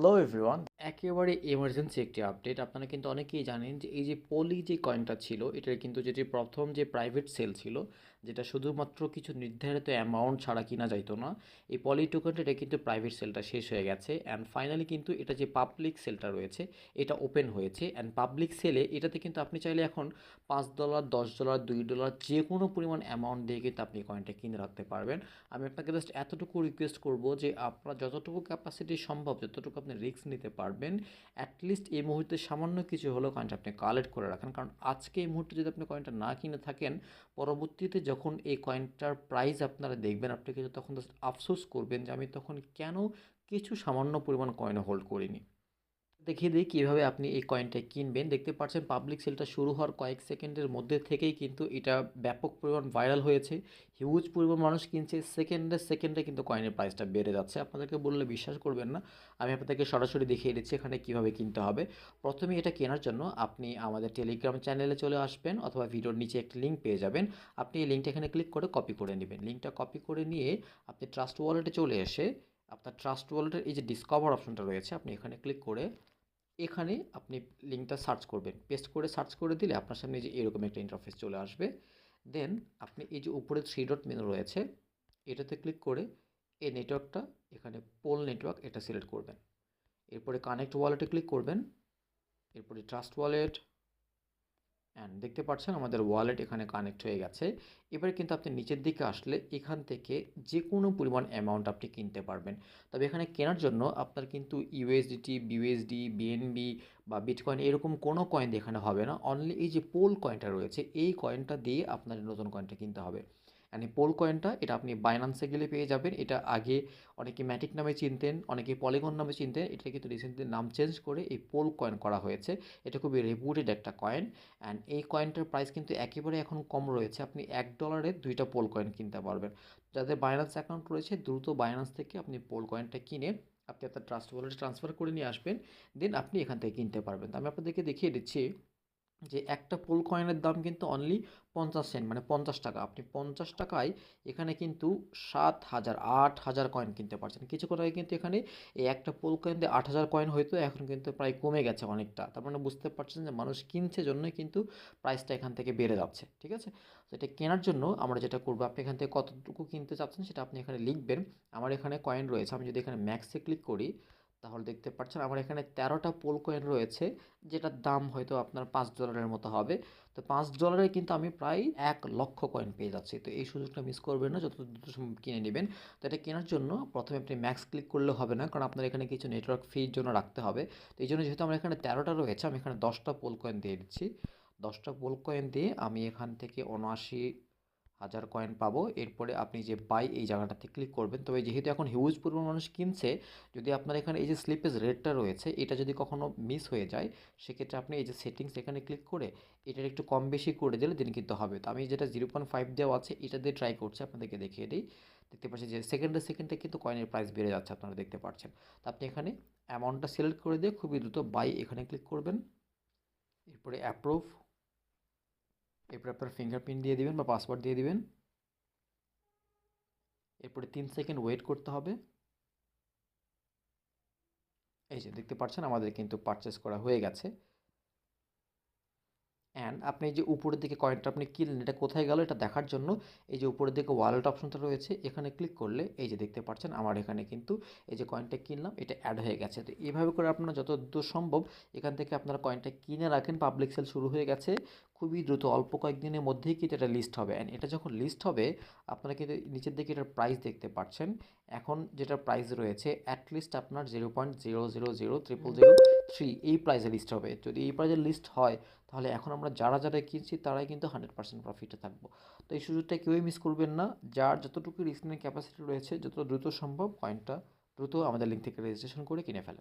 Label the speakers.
Speaker 1: Hello everyone. একেবারে emergency একটি update আপনারা কিন্তু অনেকেই জানেন যে এই যে পলি যে কয়েনটা ছিল, এটার কিন্তু যেটি প্রথম যে প্রাইভেট সেল ছিল, যেটা শুধুমাত্র কিছু নির্ধারিত অ্যামাউন্ট ছাড়া কিনা যাইতো না, এই পলি টোকেনটা এটা কিন্তু প্রাইভেট সেলটা শেষ হয়ে গেছে। অ্যান্ড ফাইনালি কিন্তু এটা যে পাবলিক সেলটা রয়েছে, এটা ওপেন হয়েছে। অ্যান্ড পাবলিক সেলে এটাতে কিন্তু আপনি চাইলে এখন পাঁচ ডলার দশ ডলার দুই ডলার যে কোনো পরিমাণ অ্যামাউন্ট দিয়ে কিন্তু আপনি কয়েনটা কিনে রাখতে পারবেন। আমি আপনাকে জাস্ট এতটুকু রিকোয়েস্ট করব যে আপনার যতটুকু ক্যাপাসিটি সম্ভব, যতটুকু আপনি রিস্ক নিতে পারবেন অ্যাটলিস্ট এই মুহূর্তে সামান্য কিছু হলেও কয়েনটা আপনি কালেক্ট করে রাখেন। কারণ আজকে এই মুহূর্তে যদি আপনি কয়েনটা না কিনে থাকেন, পরবর্তীতে যখন এই কয়েনটার প্রাইস আপনারা দেখবেন, আপনি কিন্তু তখন জাস্ট আফসোস করবেন যে আমি তখন কেন কিছু সামান্য পরিমাণ কয়েন হোল্ড করিনি। দেখিয়ে দিই কীভাবে আপনি এই কয়েনটা কিনবেন। দেখতে পাচ্ছেন পাবলিক সেলটা শুরু হওয়ার কয়েক সেকেন্ডের মধ্যে থেকেই কিন্তু এটা ব্যাপক পরিমাণ ভাইরাল হয়েছে। হিউজ পরিমাণ মানুষ কিনছে, সেকেন্ডে সেকেন্ডে কিন্তু কয়েনের প্রাইসটা বেড়ে যাচ্ছে। আপনাদেরকে বললে বিশ্বাস করবেন না। আমি আপনাদেরকে সরাসরি দেখিয়ে দিচ্ছি এখানে কীভাবে কিনতে হবে। প্রথমে এটা কেনার জন্য আপনি আমাদের টেলিগ্রাম চ্যানেলে চলে আসবেন অথবা ভিডিওর নিচে একটা লিঙ্ক পেয়ে যাবেন। আপনি এই লিঙ্কটা এখানে ক্লিক করে কপি করে নেবেন। লিঙ্কটা কপি করে নিয়ে আপনি ট্রাস্ট ওয়ালেটে চলে এসে আপনার ট্রাস্ট ওয়ালেটের এই যে ডিসকভার অপশনটা রয়েছে, আপনি এখানে ক্লিক করে এখানে আপনি লিঙ্কটা সার্চ করবেন। পেস্ট করে সার্চ করে দিলে আপনার সামনে যে এরকম একটা ইন্টারফেস চলে আসবে। দেন আপনি এই যে উপরে থ্রি ডট মেনু রয়েছে, এটাতে ক্লিক করে এই নেটওয়ার্কটা এখানে পোল নেটওয়ার্ক এটা সিলেক্ট করবেন। এরপরে কানেক্ট ওয়ালেটে ক্লিক করবেন। এরপরে ট্রাস্ট ওয়ালেট অ্যান্ড দেখতে পাচ্ছেন আমাদের ওয়ালেট এখানে কানেক্ট হয়ে গেছে। এবারে কিন্তু আপনি নিচের দিকে আসলে এখান থেকে যে কোনো পরিমাণ অ্যামাউন্ট আপনি কিনতে পারবেন। তবে এখানে কেনার জন্য আপনার কিন্তু ইউএসডিটি বিউএসডি বিএনবি বা বিটকয়েন এরকম কোনো কয়েন এখানে হবে না। অনলি এই যে পোল কয়েনটা রয়েছে, এই কয়েনটা দিয়ে আপনার নতুন কয়েনটা কিনতে হবে। এই পোল কয়েনটা এটা আপনি বাইনান্সে গেলে পেয়ে যাবেন। এটা আগে অনেকে ম্যাটিক নামে চিনতেন, অনেকে পলিগন নামে চিনতেন। এটা কিন্তু রিসেন্টলি নাম চেঞ্জ করে এই পোল কয়েন করা হয়েছে। এটা খুবই রেপুটেড একটা কয়েন অ্যান্ড এই কয়েনটার প্রাইস কিন্তু একেবারে এখন কম রয়েছে। আপনি এক ডলারে দুইটা পোল কয়েন কিনতে পারবেন। যাদের বাইনান্স অ্যাকাউন্ট রয়েছে, দ্রুত বাইনান্স থেকে আপনি পোল কয়েনটা কিনে আপনি আপনার ট্রাস্ট ওয়ালেটে ট্রান্সফার করে নিয়ে আসবেন। দেন আপনি এখান থেকে কিনতে পারবেন। আমি আপনাদেরকে দেখিয়ে দিচ্ছি যে একটা পোল কয়েনের দাম কিন্তু অনলি পঞ্চাশ সেন্ট মানে পঞ্চাশ টাকা। আপনি পঞ্চাশ টাকায় এখানে কিন্তু সাত হাজার, আট হাজার কয়েন কিনতে পারছেন। কিছুক্ষণ আগে কিন্তু এখানে এই একটা পোল কয়েন দিয়ে আট হাজার কয়েন হয়তো এখন কিন্তু প্রায় কমে গেছে অনেকটা। তার মানে বুঝতে পারছেন যে মানুষ কিনছে জন্যই কিন্তু প্রাইসটা এখান থেকে বেড়ে যাচ্ছে, ঠিক আছে? তো এটা কেনার জন্য আমরা যেটা করব, আপনি এখান থেকে কতটুকু কিনতে চাচ্ছেন সেটা আপনি এখানে লিখবেন। আমার এখানে কয়েন রয়েছে, আমি যদি এখানে ম্যাক্সে ক্লিক করি তাহলে দেখতে পাচ্ছেন আমার এখানে তেরোটা পোল কয়েন রয়েছে, যেটার দাম হয়তো আপনার পাঁচ ডলারের মতো হবে। তো পাঁচ ডলারে কিন্তু আমি প্রায় এক লক্ষ কয়েন পেয়ে যাচ্ছি। তো এই সুযোগটা মিস করবেন না যত দ্রুত সম্ভব কিনে নেবেন। তো এটা কেনার জন্য প্রথমে আপনি ম্যাক্স ক্লিক করলে হবে না, কারণ আপনার এখানে কিছু নেটওয়ার্ক ফির জন্য রাখতে হবে। তো এই জন্য যেহেতু আমার এখানে তেরোটা রয়েছে, আমি এখানে দশটা পোল কয়েন দিয়ে দিচ্ছি। দশটা পোল কয়েন দিয়ে আমি এখান থেকে উনআশি হাজার কয়েন পাবো। এরপরে আপনি যে বাই এই জায়গাটাতে ক্লিক করবেন। তবে যেহেতু এখন হিউজ পরিমাণ মানুষ কিনছে, যদি আপনার এখানে এই যে স্লিপেজ রেটটা রয়েছে, এটা যদি কখনো মিস হয়ে যায়, সেক্ষেত্রে আপনি এই যে সেটিংস এখানে ক্লিক করে এটার একটু কম বেশি করে দিলে দিন কিন্তু হবে। তো আমি যেটা জিরো পয়েন্ট ফাইভ দেওয়া আছে, এটা দিয়ে ট্রাই করছি, আপনাদেরকে দেখিয়ে দিই। দেখতে পাচ্ছি যে সেকেন্ডে সেকেন্ডে কিন্তু কয়েনের প্রাইস বেড়ে যাচ্ছে, আপনারা দেখতে পাচ্ছেন। তো আপনি এখানে অ্যামাউন্টটা সিলেক্ট করে দিয়ে খুবই দ্রুত বাই এখানে ক্লিক করবেন। এরপরে অ্যাপ্রুভ এরপরে আপনার ফিঙ্গারপ্রিন্ট দিয়ে দিবেন বা পাসওয়ার্ড দিয়ে দিবেন। এরপরে তিন সেকেন্ড ওয়েট করতে হবে। এই যে দেখতে পাচ্ছেন, আমাদের কিন্তু পারচেস করা হয়ে গেছে। অ্যান্ড আপনি যে উপরের দিকে কয়েনটা আপনি কিনলেন, এটা কোথায় গেল এটা দেখার জন্য এই যে উপরের দিকে ওয়ালেট অপশনটা রয়েছে, এখানে ক্লিক করলে এই যে দেখতে পাচ্ছেন, আমার এখানে কিন্তু এই যে কয়েনটা কিনলাম, এটা অ্যাড হয়ে গেছে। তো এইভাবে করে আপনারা যত সম্ভব এখান থেকে আপনারা কয়েনটা কিনে রাখেন পাবলিক সেল শুরু হয়ে গেছে। খুবই দ্রুত, অল্প কয়েকদিনের মধ্যেই কিন্তু এটা লিস্ট হবে। অ্যান্ড এটা যখন লিস্ট হবে, আপনারা কিন্তু নিচের দিকে এটার প্রাইস দেখতে পাচ্ছেন। এখন যেটা প্রাইস রয়েছে অ্যাটলিস্ট আপনার zero point zero zero zero triple zero three এই প্রাইসে লিস্ট হবে। যদি এই প্রাইসে লিস্ট হয়, তাহলে এখন আমরা যারা যারা কিনছি, তারাই কিন্তু হান্ড্রেড পার্সেন্ট প্রফিটে থাকব। তো এই সুযোগটা কেউই মিস করবেন না। যার যতটুকু রিস্কিং ক্যাপাসিটি রয়েছে, যত দ্রুত সম্ভব কয়েনটা দ্রুত আমাদের লিঙ্ক থেকে রেজিস্ট্রেশন করে কিনে ফেলেন।